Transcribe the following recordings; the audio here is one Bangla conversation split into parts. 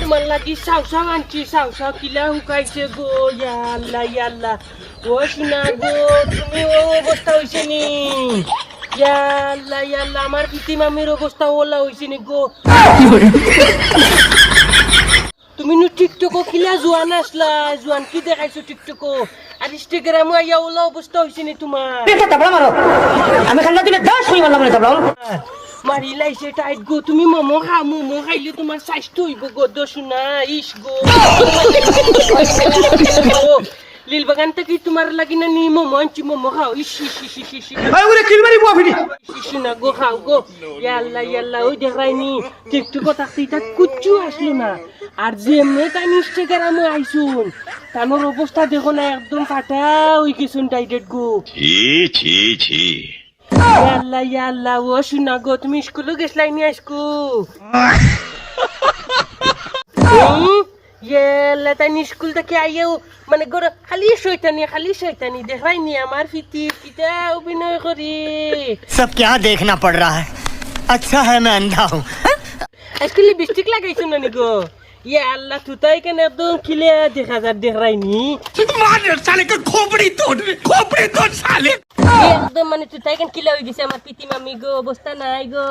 তোমার লাগি আনছি চাও কিলা শুকাইছে গো ইয়াল্লা ইয়াল্লা ও শুনা গো তুমি ও অবস্থা হয়েছে নি ইয়াল্লা ইয়াল্লা আমার পিতি মামির অবস্থা ওলা হয়েছে নি গো তুমি নো টিকটকো কিলা জোয়ান আসলা জোয়ান কি দেখাইছো টিকটকো আর ইনস্টাগ্রামে আইয়া ওলা অবস্থা হয়েছে নি তোমার আমি খান্না দিলে দশ হয়ে গেলাম রে মারি লাইছে টাইট গো তুমি মোমো খা মোমো খাইলে তোমার স্বাস্থ্য হইব গো দোষুনা ইস গো। লিল বাগান থেকে তোমার লাগি না নি মোমো আনছি মোমো খাও ইস ইস ইস ইস ইস ওরে কিলমারি বুয়া ফিটি ইস না গো খাও গো। ইয়াল্লা ইয়াল্লা ওই দেখাইনি টিকটকো থাকতে এটা কুচ্ছু আসলো না। আর যে এমনি তাই ইনস্টাগ্রামে আইসুন তানোর অবস্থা দেখো না একদম ফাটা ওই কিছুন টাইটেড গো। ছি ছি ছি। Yalla yalla hoşuna götmüş kulu geçleyin yaşku. ये लतानी स्कूल तक आई हो मैंने गोर खाली शैतानी खाली शैतानी देख भाई नहीं हमारे फिती पिता अभिनय करी सब क्या देखना पड़ रहा है अच्छा है मैं अंधा हूँ इसके लिए बिस्टिक लगाई सुनने को ইয়া আল্লাহ তুতাই কেন একদম কিলে দেখা যার দেখাইনি? মানের সালে কে খোপড়ি তোড় খোপড়ি তোড় সালে ইয়ে একদম মানে তুতাই কেন কিলে হই গেছে আমার পিতি মামি গো অবস্থা নাই গো।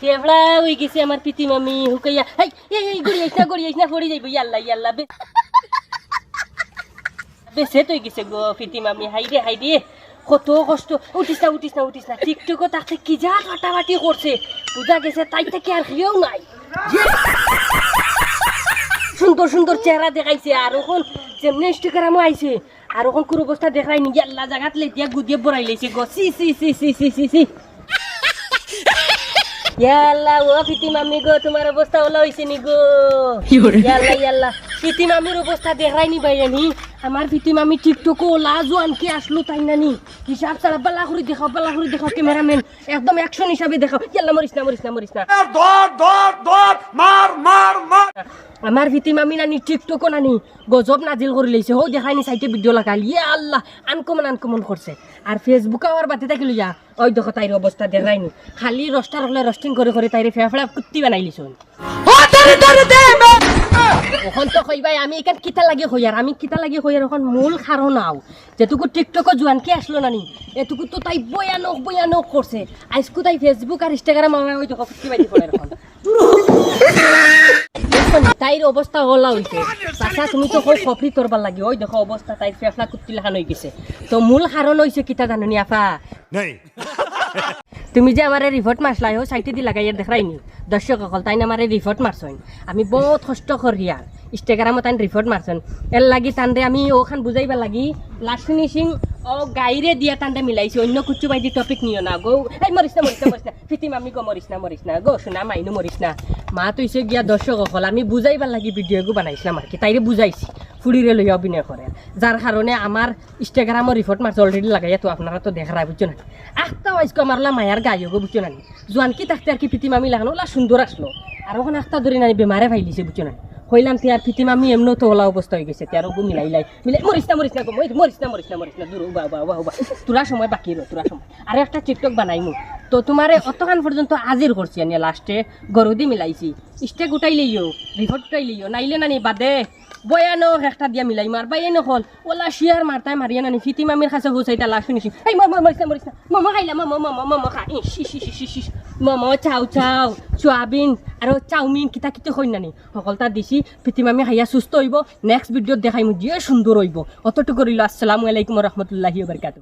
কেবড়া হই গেছে আমার পিতি মামি হুকাইয়া। হাই এই গড়ি আইছ না গড়ি আইছ না পড়ি যাইব ইয়াল্লা ইয়াল্লা বে বেসে তুই গেছে গো পিতি মামি হাই রে হাই রে কত কষ্ট উঠিস না উঠিস না উঠিস না। টিকটকও তাকে কি যা কাটাবাটি করছে। পূজা গেছে তাই থেকে আর কেউ নাই। সুন্দর সুন্দর চেহারা দেখাইছে আর ওখন যেমনি ইনস্টাগ্রামও আইছে আর ওখন কোন অবস্থা দেখাই নি আল্লাহ জাগাত লেতিয়া গুদিয়ে বড়াই লেছে গো। সি সি সি সি সি সি সি। ইয়াল্লা ও মামি গো তোমার অবস্থা ওলা হইছে নি গো। ইয়াল্লা ইয়াল্লা ফিতি মামির অবস্থা দেখাই নি বাইরানি আমার ভিতিম আমি টিকটক ওলা আনকি আসলো তাই নানি। হিসাব ছাড়া বালা করে দেখাও বালা করে দেখাও ক্যামেরাম্যান একদম অ্যাকশন হিসাবে দেখাও। ইয়াল্লা মরিস না মরিস না মরিস না ধর মার মার মার আমার ভিতিম আমি নানি টিকটক নানি। গজব নাজিল করে লইছে হো দেখাইনি সাইটে ভিডিও লাগাল ইয়া আল্লাহ আনকমন আনকমন করছে আর ফেসবুক আমার বাদে থাকিল যা। ওই দেখো তাইর অবস্থা দেখাইনি খালি রস্টার হলে রস্টিং করে করে তাইরে ফেফড়া কুত্তি বানাইলিছুন ও দে ওখন তো কইবাই, আমি এখান কিতা লাগে হইয়ার আমি কিতা লাগে হইয়ার ওখান মূল কারণ নাও যেটুকু টিকটক জোয়ান কি আসলো নানি? এটুকু তো তাই বয়ানক বয়ানক করছে আজকু তাই ফেসবুক আর ইনস্টাগ্রাম আমার ওই দেখো কুত্তি বাড়ি করে এখন তাইর অবস্থা হলা হইছে চাচা, তুমি তো কই কফরি তোরবার লাগে ওই দেখো অবস্থা তাইর ফেফলা কুত্তি লাখান হয়ে গেছে। তো মূল কারণ হইছে কিতা জাননি আপা नहीं তুমি যে আমার রিভোট মারলাই হো সাইটে দি লাগাই দেখাইনি দর্শক অকল তাই আমার রিভোট মারছইন আমি বহুত কষ্ট করি আর ইনস্টাগ্রামত তাই রিভোট মারছন এর লাগি তানরে আমি ওখান বুঝাইবা লাগি লাস্ট ফিনিশিং ও গাইরে দিয়া তানরে মিলাইছি। অন্য কুচু বাইদি টপিক নিও না, গো। এই মরিস না মরিস না মরিস না। ফিতি মামি গো মরিস না মরিস না। গো, শোনা, মাইনু মরিস না। মা তো ইসে গিয়া দর্শক অকল। আমি বুঝাইবার লাগি ভিডিওগু বানাইছিলাম আর কি। তাইরে বুঝাইছি ফুড়িরে লই অভিনয় করে যার কারণে আমার ইনস্টাগ্রামও রিপোর্ট মারছে অলরেডি লাগাইয়া তো আপনারা তো দেখারা বুঝছ না আখটা আজকে আমার লা মায়ার গায়ে গো বুঝছ না জোয়ান কি থাকতে আর কি পিতি মামি লাগানো ওলা সুন্দর আসলো আর ওখানে আখটা ধরে নানি বেমারে ফাইলিছে বুঝছ না হইলাম তিয়ার পিতি মামি এমনও তো ওলা অবস্থা হয়ে গেছে তিয়ার গু মিলাই লাই। মিলাই মরিস না মরিস না মরিস না মরিস না মরিস না দূর বা বা বা বা তোরা সময় বাকি রো তোরা সময়। আর একটা টিকটক বানাইমু তো তোমারে অতখান পর্যন্ত আজির করছি আনি লাস্টে গরুদি মিলাইছি। স্টেক উঠাই লইও রিপোর্ট উঠাই লইও, নাইলে নানি বাদে। বয়ানো একটা দিয়া মিলাই মার বাই নকল ওলা শিয়ার মারতাই মারিয়া নানি ফিতি মামির কাছে এটা লাশ শুনিছি। এই, মম মরিস না মরিস না মম খাইলা, মম মম মম খা। ইস শি শি শি শি মম, চাও চাও সোয়াবিন আর চাউমিন কিতা কিতে হই নানি সকলটা দিছি ফিতি মামি খাইয়া সুস্থ হইব নেক্সট ভিডিওত দেখাইমু যে সুন্দর হইব। অতটুকু রইল আসসালামু আলাইকুম রহমতুল্লাহি বারকাতু